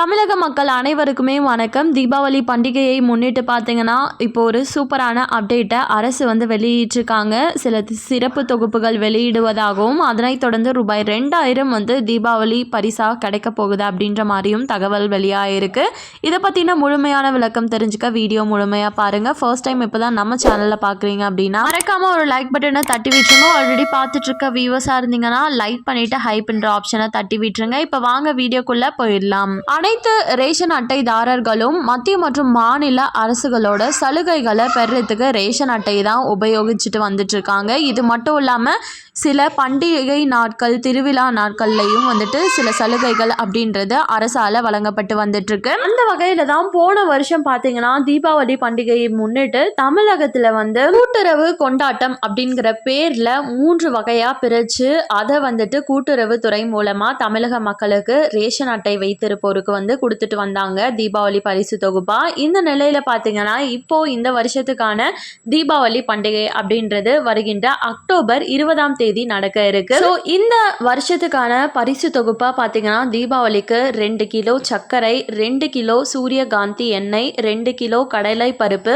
தமிழக மக்கள் அனைவருக்குமே வணக்கம். தீபாவளி பண்டிகையை முன்னிட்டு பார்த்தீங்கன்னா இப்போ ஒரு சூப்பரான அப்டேட்டை அரசு வந்து வெளியிட்டிருக்காங்க. சில சிறப்பு தொகுப்புகள் வெளியிடுவதாகவும் அதனைத் தொடர்ந்து ரூபாய் ரெண்டாயிரம் வந்து தீபாவளி பரிசாக கிடைக்க போகுது அப்படின்ற மாதிரியும் தகவல் வெளியாகிருக்கு இதை பற்றின முழுமையான விளக்கம் தெரிஞ்சுக்க வீடியோ முழுமையாக பாருங்கள் ஃபர்ஸ்ட் டைம் இப்போ தான் நம்ம சேனலில் பார்க்குறீங்க அப்படின்னா மறக்காமல் ஒரு லைக் பட்டனை தட்டி விட்டுருங்க. ஆல்ரெடி பார்த்துட்ருக்க வியூவர்ஸாக இருந்தீங்கன்னா லைக் பண்ணிவிட்டு ஹைப்ன்ற ஆப்ஷனை தட்டி விட்டுருங்க. இப்போ வாங்க வீடியோக்குள்ளே போயிடலாம். அனைத்து ரேஷன் அட்டைதாரர்களும் மத்திய மற்றும் மாநில அரசுகளோட சலுகைகளை பெறத்துக்கு ரேஷன் அட்டை தான் உபயோகிச்சுட்டு வந்துட்டு இருக்காங்க. இது மட்டும் இல்லாமல் சில பண்டிகை நாட்கள் திருவிழா நாட்கள்லையும் வந்துட்டு சில சலுகைகள் அப்படின்றது அரசால் வழங்கப்பட்டு வந்துட்டு இருக்கு அந்த வகையில தான் போன வருஷம் பார்த்தீங்கன்னா தீபாவளி பண்டிகையை முன்னிட்டு தமிழகத்தில் வந்து கூட்டுறவு கொண்டாட்டம் அப்படிங்கிற பேரில் மூன்று வகையாக பிரித்து அதை வந்துட்டு கூட்டுறவு துறை மூலமாக தமிழக மக்களுக்கு ரேஷன் அட்டை வைத்திருப்போருக்கு வந்து கொடுத்துட்டு வந்தாங்க. தீபாவளி பரிசு தொகுப்பா. இந்த நிலையில் பார்த்தீங்கன்னா இப்போ இந்த வருஷத்துக்கான தீபாவளி பண்டிகை அப்படின்றது வருகின்ற அக்டோபர் இருபதாம் தேதி நடக்க இருக்கு. ஸோ இந்த வருஷத்துக்கான பரிசு தொகுப்பா பார்த்தீங்கன்னா தீபாவளிக்கு ரெண்டு கிலோ சர்க்கரை ரெண்டு கிலோ சூரியகாந்தி எண்ணெய் ரெண்டு கிலோ கடலை பருப்பு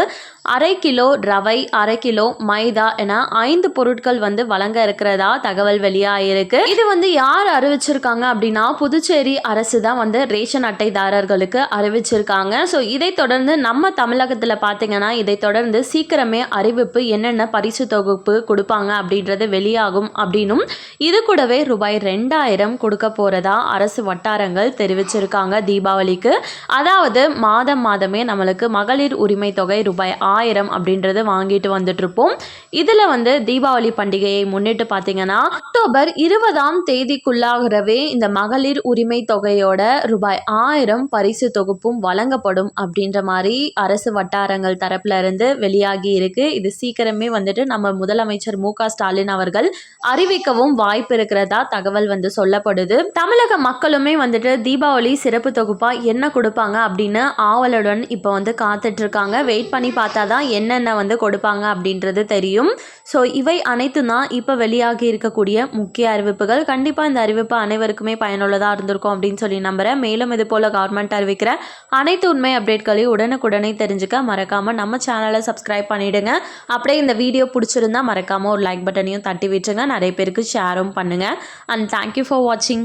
அரை கிலோ ரவை அரை கிலோ மைதா என ஐந்து பொருட்கள் வந்து வழங்க இருக்கிறதா தகவல் வெளியாயிருக்கு. இது வந்து யார் அறிவிச்சிருக்காங்க அப்படின்னா புதுச்சேரி அரசு தான் வந்து ரேஷன் அட்டைதாரர்களுக்கு அறிவிச்சிருக்காங்க. ஸோ இதை தொடர்ந்து நம்ம தமிழகத்தில் பார்த்தீங்கன்னா இதை தொடர்ந்து சீக்கிரமே அறிவிப்பு என்னென்ன பரிசு தொகுப்பு கொடுப்பாங்க அப்படின்றது வெளியாகும் அப்படின்னும் இது கூடவே ரூபாய் ரெண்டாயிரம் கொடுக்க போகிறதா அரசு வட்டாரங்கள் தெரிவிச்சிருக்காங்க தீபாவளிக்கு. அதாவது மாதம் மாதமே நம்மளுக்கு மகளிர் உரிமை தொகை ரூபாய் ஆயிரம் அப்படின்றது வாங்கிட்டு வந்துட்டுருப்போம். இதில் வந்து தீபாவளி பண்டிகையை முன்னிட்டு பார்த்தீங்கன்னா அக்டோபர் இருபதாம் தேதிக்குள்ளாகவே இந்த மகளிர் உரிமை தொகையோட ரூபாய் ஆயிரம் பரிசு தொகுப்பும் வழங்கப்படும் அப்படின்ற மாதிரி அரசு வட்டாரங்கள் தரப்புல இருந்து வெளியாகி இருக்கு. இது சீக்கிரமே வந்துட்டு நம்ம முதலமைச்சர் மு ஸ்டாலின் அவர்கள் அறிவிக்கவும் வாய்ப்பு இருக்கிறதா தகவல் வந்து சொல்லப்படுது. தமிழக மக்களுமே வந்துட்டு தீபாவளி சிறப்பு தொகுப்பா என்ன கொடுப்பாங்க அப்படின்னு ஆவலுடன் இப்போ வந்து காத்துட்டு இருக்காங்க வெயிட் பண்ணி பார்த்தா தான் என்னென்ன வந்து கொடுப்பாங்க அப்படின்றது தெரியும். ஸோ இவை அனைத்து தான் இப்போ வெளியாகி இருக்கக்கூடிய முக்கிய அறிவிப்புகள். கண்டிப்பாக இந்த அறிவிப்பு அனைவருக்குமே பயனுள்ளதாக இருந்திருக்கும் அப்படின்னு சொல்லி நம்புகிறேன் மேலும் இது இது போல் கவர்மெண்ட் அறிவிக்கிற அனைத்து உண்மை அப்டேட்களையும் உடனுக்குடனே தெரிஞ்சுக்க மறக்காமல் நம்ம சேனலை சப்ஸ்கிரைப் பண்ணிவிடுங்க அப்படியே இந்த வீடியோ பிடிச்சிருந்தா மறக்காமல் ஒரு லைக் பட்டனையும் தட்டி விட்டுருங்க. நிறைய பேருக்கு ஷேரும் பண்ணுங்கள் அண்ட் தேங்க்யூ ஃபார் வாட்சிங்